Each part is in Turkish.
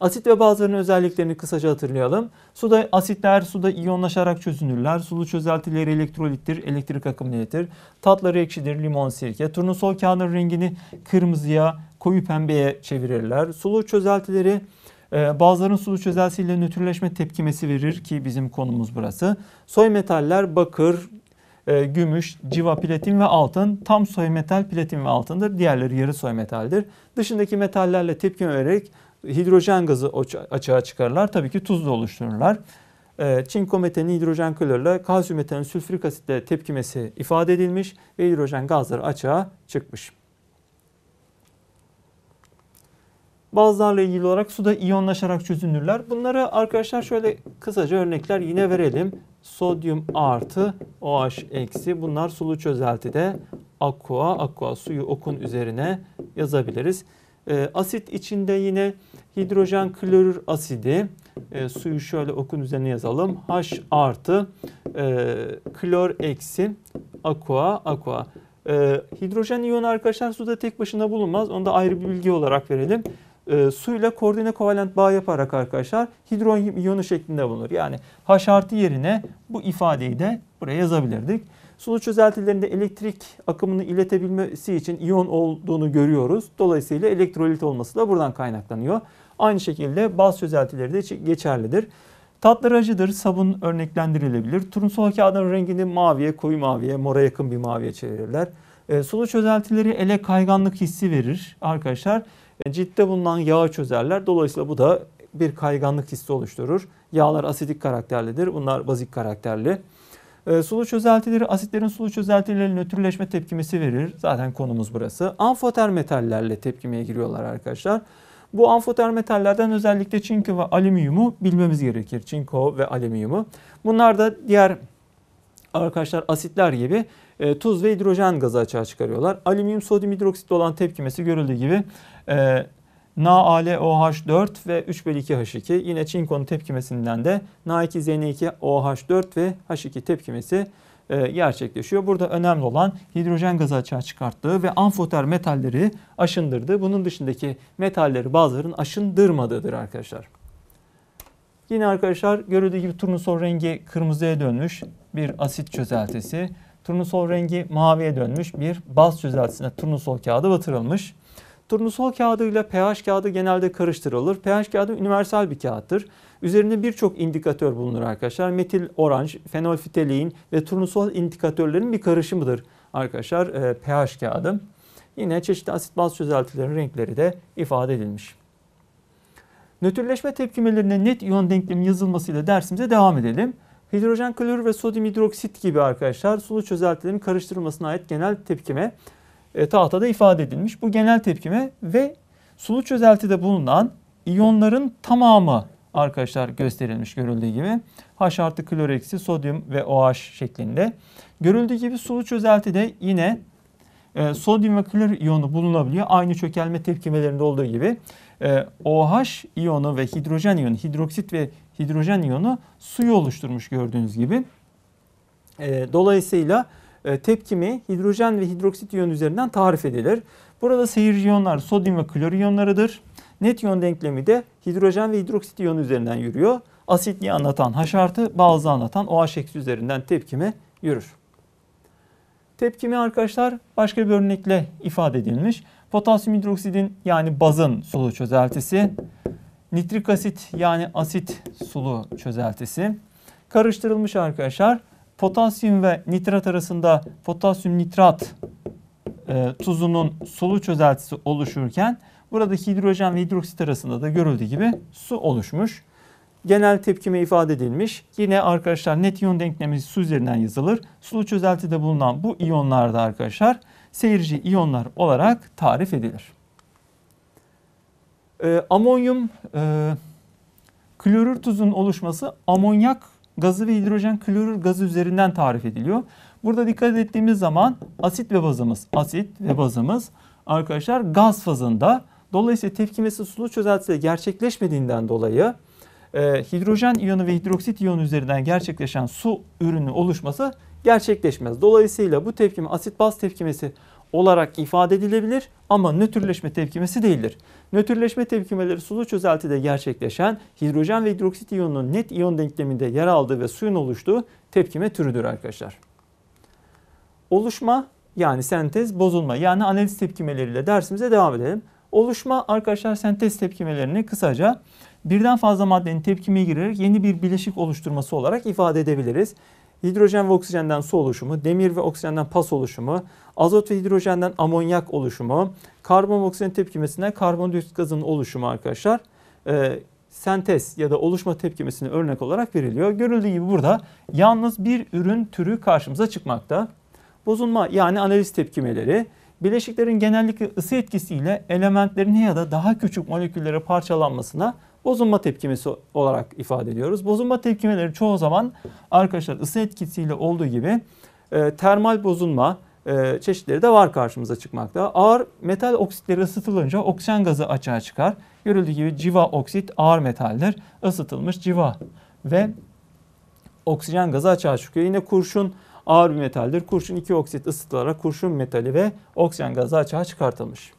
Asit ve bazılarının özelliklerini kısaca hatırlayalım. Suda asitler suda iyonlaşarak çözünürler. Sulu çözeltileri elektrolittir, elektrik akımını iletir. Tatları ekşidir, limon, sirke. Turnusol kağıdının rengini kırmızıya, koyu pembeye çevirirler. Sulu çözeltileri e, bazılarının sulu çözeltisiyle nötrleşme tepkimesi verir ki bizim konumuz burası. Soy metaller bakır, e, gümüş, civa, platin ve altın tam soy metal platin ve altındır. Diğerleri yarı soy metaldir. Dışındaki metallerle tepkime vererek hidrojen gazı açığa çıkarırlar. Tabii ki tuzla oluştururlar. E, çinko metalin hidrojen klorla kalsiyum metalin sülfürik asitle tepkimesi ifade edilmiş ve hidrojen gazları açığa çıkmış. Bazılarla ilgili olarak suda iyonlaşarak çözünürler. Bunları arkadaşlar şöyle kısaca örnekler yine verelim. Sodyum artı OH eksi bunlar sulu çözeltide aqua, aqua suyu okun üzerine yazabiliriz. E, asit içinde yine hidrojen klorür asidi e, suyu şöyle okun üzerine yazalım. H artı e, klor eksi aqua, aqua. E, hidrojen iyonu arkadaşlar suda tek başına bulunmaz. Onu da ayrı bir bilgi olarak verelim e, suyla koordine kovalent bağ yaparak arkadaşlar hidrojen iyonu şeklinde bulunur. Yani H artı yerine bu ifadeyi de buraya yazabilirdik. Sulu çözeltilerinde elektrik akımını iletebilmesi için iyon olduğunu görüyoruz. Dolayısıyla elektrolit olması da buradan kaynaklanıyor. Aynı şekilde baz çözeltileri de geçerlidir. Tatları acıdır, sabun örneklendirilebilir. Turunçol kağıdın rengini maviye, koyu maviye, mora yakın bir maviye çevirirler. E, sulu çözeltileri ele kayganlık hissi verir arkadaşlar. E, ciltte bulunan yağı çözerler. Dolayısıyla bu da bir kayganlık hissi oluşturur. Yağlar asidik karakterlidir. Bunlar bazik karakterli. E, sulu çözeltileri asitlerin sulu çözeltileriyle nötrleşme tepkimesi verir. Zaten konumuz burası. Amfoter metallerle tepkimeye giriyorlar arkadaşlar. Bu amfoter metallerden özellikle çinko ve alüminyumu bilmemiz gerekir. Çinko ve alüminyumu. Bunlar da diğer arkadaşlar asitler gibi e, tuz ve hidrojen gazı açığa çıkarıyorlar. Alüminyum sodyum hidroksit olan tepkimesi görüldüğü gibi e, NaAlOH4 ve 3 bölü 2 H2. Yine çinkonun tepkimesinden de Na2ZN2OH4 ve H2 tepkimesi e, gerçekleşiyor. Burada önemli olan hidrojen gazı açığa çıkarttığı ve amfoter metalleri aşındırdığı. Bunun dışındaki metalleri bazılarının aşındırmadığıdır arkadaşlar. Yine arkadaşlar görüldüğü gibi turnusol rengi kırmızıya dönmüş bir asit çözeltisi. Turnusol rengi maviye dönmüş bir baz çözeltisine turnusol kağıdı batırılmış. Turnusol kağıdı ile pH kağıdı genelde karıştırılır. pH kağıdı universal bir kağıttır. Üzerinde birçok indikatör bulunur arkadaşlar. Metil oranj, fenolfitalein ve turnusol indikatörlerin bir karışımıdır arkadaşlar e, pH kağıdı. Yine çeşitli asit baz çözeltilerin renkleri de ifade edilmiş. Nötrleşme tepkimelerine net iyon denklemi yazılmasıyla dersimize devam edelim. Hidrojen klorür ve sodyum hidroksit gibi arkadaşlar sulu çözeltilerin karıştırılmasına ait genel tepkime e, tahtada ifade edilmiş. Bu genel tepkime ve sulu çözeltide bulunan iyonların tamamı arkadaşlar gösterilmiş görüldüğü gibi. H artı klor eksi sodyum ve OH şeklinde. Görüldüğü gibi sulu çözeltide yine e, sodyum ve klor iyonu bulunabiliyor. Aynı çökelme tepkimelerinde olduğu gibi. E, OH iyonu ve hidrojen iyonu, hidroksit ve hidrojen iyonu suyu oluşturmuş gördüğünüz gibi. E, dolayısıyla e, tepkimi hidrojen ve hidroksit iyon üzerinden tarif edilir. Burada seyirci iyonlar sodyum ve klor iyonlarıdır. Net iyon denklemi de hidrojen ve hidroksit iyon üzerinden yürüyor. Asitliği anlatan H artı, bazı anlatan OH eksi üzerinden tepkime yürür. Tepkimi arkadaşlar başka bir örnekle ifade edilmiş. Potasyum hidroksidin yani bazın sulu çözeltisi, nitrik asit yani asit sulu çözeltisi karıştırılmış arkadaşlar potasyum ve nitrat arasında potasyum nitrat e, tuzunun sulu çözeltisi oluşurken burada hidrojen ve hidroksit arasında da görüldüğü gibi su oluşmuş. Genel tepkime ifade edilmiş. Yine arkadaşlar net iyon denklemi su üzerinden yazılır. Sulu çözeltide bulunan bu iyonlar da arkadaşlar seyirci iyonlar olarak tarif edilir. E, amonyum e, klorür tuzun oluşması amonyak gazı ve hidrojen klorür gazı üzerinden tarif ediliyor. Burada dikkat ettiğimiz zaman asit ve bazımız, asit ve bazımız arkadaşlar gaz fazında. Dolayısıyla tepkimesi sulu çözeltide gerçekleşmediğinden dolayı e, hidrojen iyonu ve hidroksit iyonu üzerinden gerçekleşen su ürünü oluşması gerçekleşmez. Dolayısıyla bu tepkime asit baz tepkimesi olarak ifade edilebilir ama nötrleşme tepkimesi değildir. Nötrleşme tepkimeleri sulu çözeltide gerçekleşen hidrojen ve hidroksit iyonunun net iyon denkleminde yer aldığı ve suyun oluştuğu tepkime türüdür arkadaşlar. Oluşma yani sentez, bozulma yani analiz tepkimeleriyle dersimize devam edelim. Oluşma arkadaşlar sentez tepkimelerini kısaca birden fazla maddenin tepkimeye girerek yeni bir bileşik oluşturması olarak ifade edebiliriz. Hidrojen ve oksijenden su oluşumu, demir ve oksijenden pas oluşumu, azot ve hidrojenden amonyak oluşumu, karbon oksijen tepkimesinden karbondioksit gazının oluşumu arkadaşlar. E, sentez ya da oluşma tepkimesine örnek olarak veriliyor. Görüldüğü gibi burada yalnız bir ürün türü karşımıza çıkmakta. Bozulma yani analiz tepkimeleri bileşiklerin genellikle ısı etkisiyle elementlerin ya da daha küçük moleküllere parçalanmasına bozulma tepkimesi olarak ifade ediyoruz. Bozulma tepkimeleri çoğu zaman arkadaşlar ısı etkisiyle olduğu gibi e, termal bozulma e, çeşitleri de var karşımıza çıkmakta. Ağır metal oksitleri ısıtılınca oksijen gazı açığa çıkar. Görüldüğü gibi civa oksit ağır metaldir. Isıtılmış civa ve oksijen gazı açığa çıkıyor. Yine kurşun ağır bir metaldir. Kurşun 2 oksit ısıtılarak kurşun metali ve oksijen gazı açığa çıkartılmış.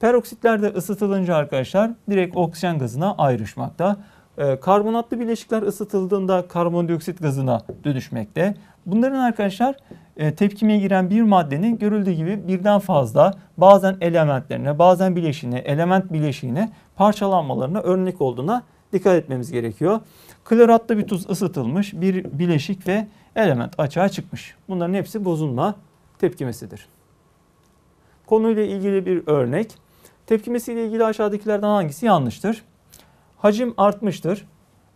Peroksitler de ısıtılınca arkadaşlar direkt oksijen gazına ayrışmakta. Ee, karbonatlı bileşikler ısıtıldığında karbondioksit gazına dönüşmekte. Bunların arkadaşlar e, tepkimeye giren bir maddenin görüldüğü gibi birden fazla bazen elementlerine bazen bileşiğine element bileşiğine parçalanmalarına örnek olduğuna dikkat etmemiz gerekiyor. Kloratlı bir tuz ısıtılmış bir bileşik ve element açığa çıkmış. Bunların hepsi bozulma tepkimesidir. Konuyla ilgili bir örnek. Tepkimesiyle ilgili aşağıdakilerden hangisi yanlıştır? Hacim artmıştır.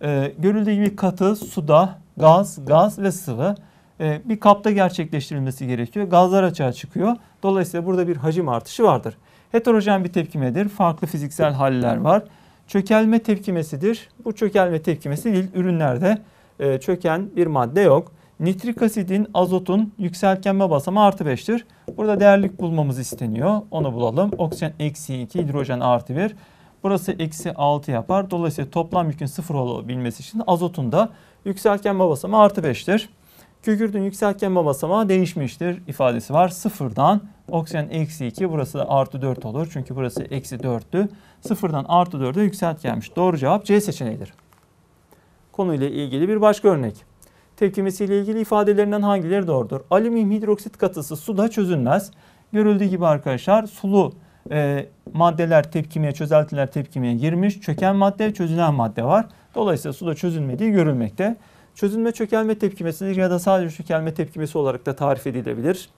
Ee, görüldüğü gibi katı, suda, gaz, gaz ve sıvı ee, bir kapta gerçekleştirilmesi gerekiyor. Gazlar açığa çıkıyor. Dolayısıyla burada bir hacim artışı vardır. Heterojen bir tepkimedir. Farklı fiziksel haller var. Çökelme tepkimesidir. Bu çökelme tepkimesi değil. Ürünlerde e, çöken bir madde yok. Nitrik asidin, azotun yükseltgenme basamağı artı 5'tir. Burada değerlik bulmamız isteniyor. Onu bulalım. Oksijen eksi 2, hidrojen artı 1. Burası eksi 6 yapar. Dolayısıyla toplam yükün 0 olabilmesi için azotun da yükseltgenme basamağı artı 5'tir. Kükürdün yükseltgenme basamağı değişmiştir ifadesi var. Sıfırdan oksijen eksi 2 burası da artı 4 olur. Çünkü burası eksi 4'tü. Sıfırdan artı 4'e yükseltgenmiş. Doğru cevap C seçeneğidir. Konuyla ilgili bir başka örnek tepkimesiyle ilgili ifadelerinden hangileri doğrudur? Alüminyum hidroksit katısı suda çözülmez. Görüldüğü gibi arkadaşlar sulu e, maddeler tepkimeye, çözeltiler tepkimeye girmiş. Çöken madde, çözülen madde var. Dolayısıyla suda çözülmediği görülmekte. Çözülme çökelme tepkimesidir ya da sadece çökelme tepkimesi olarak da tarif edilebilir.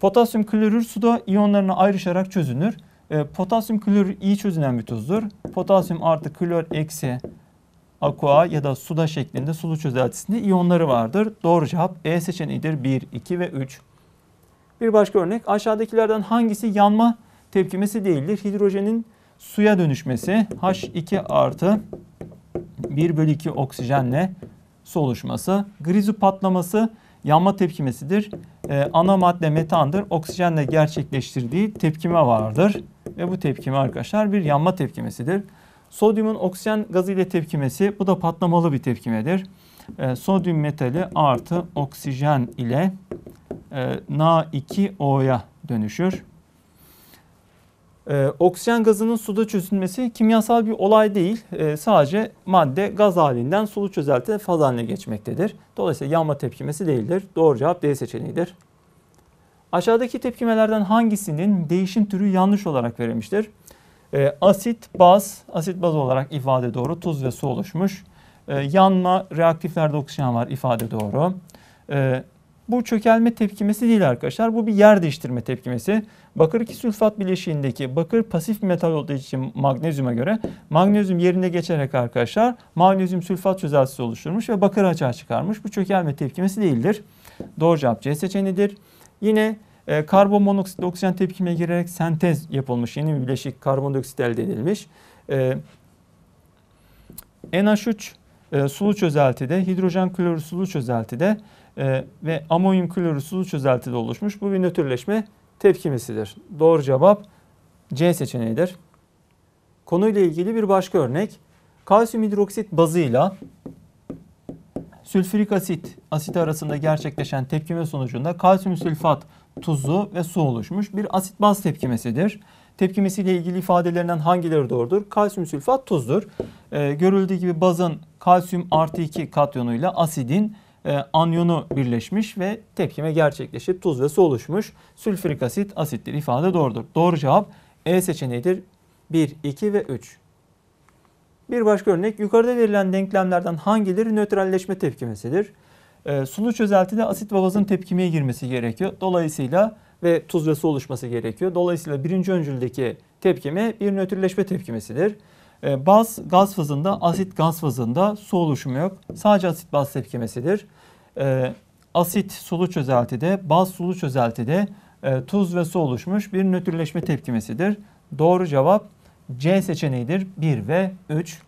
Potasyum klorür suda iyonlarına ayrışarak çözünür. E, potasyum klorür iyi çözünen bir tuzdur. Potasyum artı klor eksi aqua ya da suda şeklinde sulu çözeltisinde iyonları vardır. Doğru cevap E seçeneğidir 1, 2 ve 3. Bir başka örnek aşağıdakilerden hangisi yanma tepkimesi değildir? Hidrojenin suya dönüşmesi H2 artı 1 bölü 2 oksijenle su oluşması. Grizu patlaması yanma tepkimesidir. Ee, ana madde metandır. Oksijenle gerçekleştirdiği tepkime vardır. Ve bu tepkime arkadaşlar bir yanma tepkimesidir. Sodyumun oksijen gazı ile tepkimesi bu da patlamalı bir tepkimedir. E, sodyum metali artı oksijen ile e, Na2O'ya dönüşür. E, oksijen gazının suda çözülmesi kimyasal bir olay değil. E, sadece madde gaz halinden sulu çözelti faz haline geçmektedir. Dolayısıyla yanma tepkimesi değildir. Doğru cevap D seçeneğidir. Aşağıdaki tepkimelerden hangisinin değişim türü yanlış olarak verilmiştir? E, asit, baz, asit baz olarak ifade doğru. Tuz ve su oluşmuş. E, yanma, reaktiflerde oksijen var ifade doğru. E, bu çökelme tepkimesi değil arkadaşlar. Bu bir yer değiştirme tepkimesi. Bakır 2 sülfat bileşiğindeki bakır pasif metal olduğu için magnezyuma göre magnezyum yerine geçerek arkadaşlar magnezyum sülfat çözeltisi oluşturmuş ve bakır açığa çıkarmış. Bu çökelme tepkimesi değildir. Doğru cevap C seçeneğidir. Yine e, karbon oksijen tepkime girerek sentez yapılmış. Yeni bir bileşik karbondioksit elde edilmiş. E, NH3 e, sulu çözeltide, hidrojen klorür sulu çözeltide e, ve amonyum klorür sulu çözeltide oluşmuş. Bu bir nötrleşme tepkimesidir. Doğru cevap C seçeneğidir. Konuyla ilgili bir başka örnek. Kalsiyum hidroksit bazıyla sülfürik asit asit arasında gerçekleşen tepkime sonucunda kalsiyum sülfat tuzu ve su oluşmuş bir asit baz tepkimesidir. tepkimesiyle ilgili ifadelerinden hangileri doğrudur? Kalsiyum sülfat tuzdur. Ee, görüldüğü gibi bazın kalsiyum artı 2 katyonuyla asidin e, anyonu birleşmiş ve tepkime gerçekleşip tuz ve su oluşmuş. Sülfürik asit asittir ifade doğrudur. Doğru cevap E seçeneğidir. 1, 2 ve 3. Bir başka örnek yukarıda verilen denklemlerden hangileri nötralleşme tepkimesidir? E, sulu çözeltide asit ve bazın tepkimeye girmesi gerekiyor. Dolayısıyla ve tuz ve su oluşması gerekiyor. Dolayısıyla birinci öncüldeki tepkime bir nötrleşme tepkimesidir. E, baz gaz fazında, asit gaz fazında su oluşumu yok. Sadece asit baz tepkimesidir. E, asit sulu çözeltide, baz sulu çözeltide e, tuz ve su oluşmuş bir nötrleşme tepkimesidir. Doğru cevap C seçeneğidir 1 ve 3.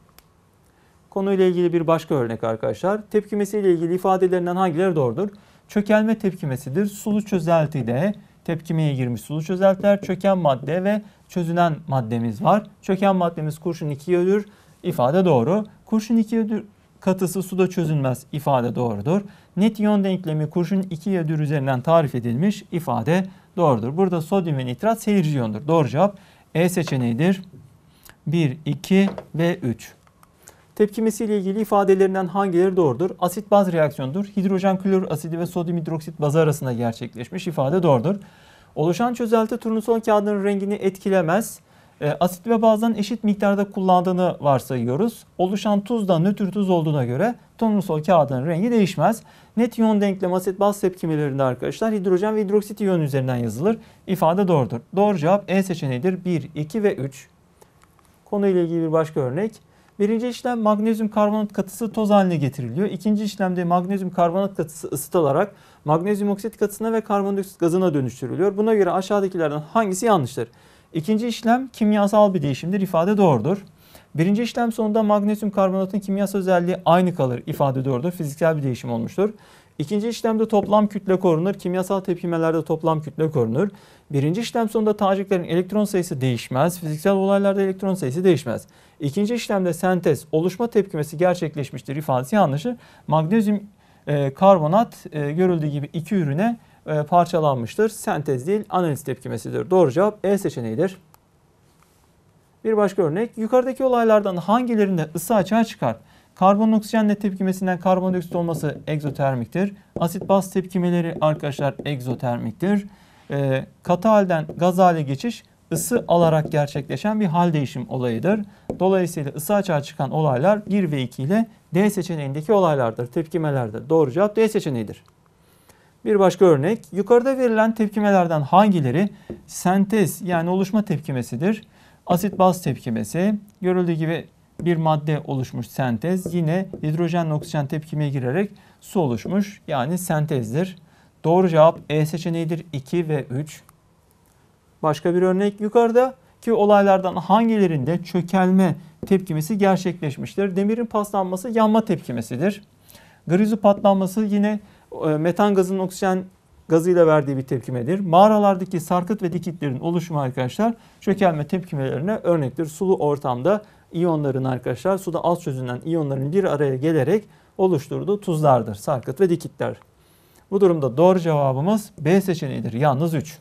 Konuyla ilgili bir başka örnek arkadaşlar. Tepkimesiyle ilgili ifadelerinden hangileri doğrudur? Çökelme tepkimesidir. Sulu çözeltide tepkimeye girmiş sulu çözeltiler, çöken madde ve çözünen maddemiz var. Çöken maddemiz kurşun 2 iodür. İfade doğru. Kurşun 2 iodür katısı suda çözünmez ifade doğrudur. Net iyon denklemi kurşun 2 iodür üzerinden tarif edilmiş ifade doğrudur. Burada sodyum ve nitrat seyirci iyondur. Doğru cevap E seçeneğidir. 1, 2 ve 3. Tepkimesiyle ilgili ifadelerinden hangileri doğrudur? Asit baz reaksiyonudur. Hidrojen klor asidi ve sodyum hidroksit bazı arasında gerçekleşmiş ifade doğrudur. Oluşan çözelti turnusol kağıdının rengini etkilemez. E, asit ve bazdan eşit miktarda kullandığını varsayıyoruz. Oluşan tuz da nötr tuz olduğuna göre turnusol kağıdının rengi değişmez. Net iyon denklem asit baz tepkimelerinde arkadaşlar hidrojen ve hidroksit iyon üzerinden yazılır. İfade doğrudur. Doğru cevap E seçeneğidir. 1, 2 ve 3. Konuyla ilgili bir başka örnek. Birinci işlem magnezyum karbonat katısı toz haline getiriliyor. İkinci işlemde magnezyum karbonat katısı ısıtılarak magnezyum oksit katısına ve karbondioksit gazına dönüştürülüyor. Buna göre aşağıdakilerden hangisi yanlıştır? İkinci işlem kimyasal bir değişimdir. İfade doğrudur. Birinci işlem sonunda magnezyum karbonatın kimyasal özelliği aynı kalır. İfade doğrudur. Fiziksel bir değişim olmuştur. İkinci işlemde toplam kütle korunur. Kimyasal tepkimelerde toplam kütle korunur. Birinci işlem sonunda taciklerin elektron sayısı değişmez. Fiziksel olaylarda elektron sayısı değişmez. İkinci işlemde sentez, oluşma tepkimesi gerçekleşmiştir ifadesi yanlıştır. Magnezyum e, karbonat e, görüldüğü gibi iki ürüne e, parçalanmıştır. Sentez değil analiz tepkimesidir. Doğru cevap E seçeneğidir. Bir başka örnek. Yukarıdaki olaylardan hangilerinde ısı açığa çıkar? Karbon oksijenle tepkimesinden karbondioksit olması egzotermiktir. Asit baz tepkimeleri arkadaşlar egzotermiktir. E, katı halden gaz hale geçiş ısı alarak gerçekleşen bir hal değişim olayıdır. Dolayısıyla ısı açığa çıkan olaylar 1 ve 2 ile D seçeneğindeki olaylardır, tepkimelerdir. Doğru cevap D seçeneğidir. Bir başka örnek, yukarıda verilen tepkimelerden hangileri sentez yani oluşma tepkimesidir? Asit baz tepkimesi, görüldüğü gibi bir madde oluşmuş sentez, yine hidrojenle oksijen tepkimeye girerek su oluşmuş yani sentezdir. Doğru cevap E seçeneğidir 2 ve 3. Başka bir örnek yukarıda ki olaylardan hangilerinde çökelme tepkimesi gerçekleşmiştir? Demirin paslanması yanma tepkimesidir. Grizu patlanması yine e, metan gazının oksijen gazıyla verdiği bir tepkimedir. Mağaralardaki sarkıt ve dikitlerin oluşumu arkadaşlar çökelme tepkimelerine örnektir. Sulu ortamda iyonların arkadaşlar suda az çözünen iyonların bir araya gelerek oluşturduğu tuzlardır. Sarkıt ve dikitler. Bu durumda doğru cevabımız B seçeneğidir. Yalnız 3.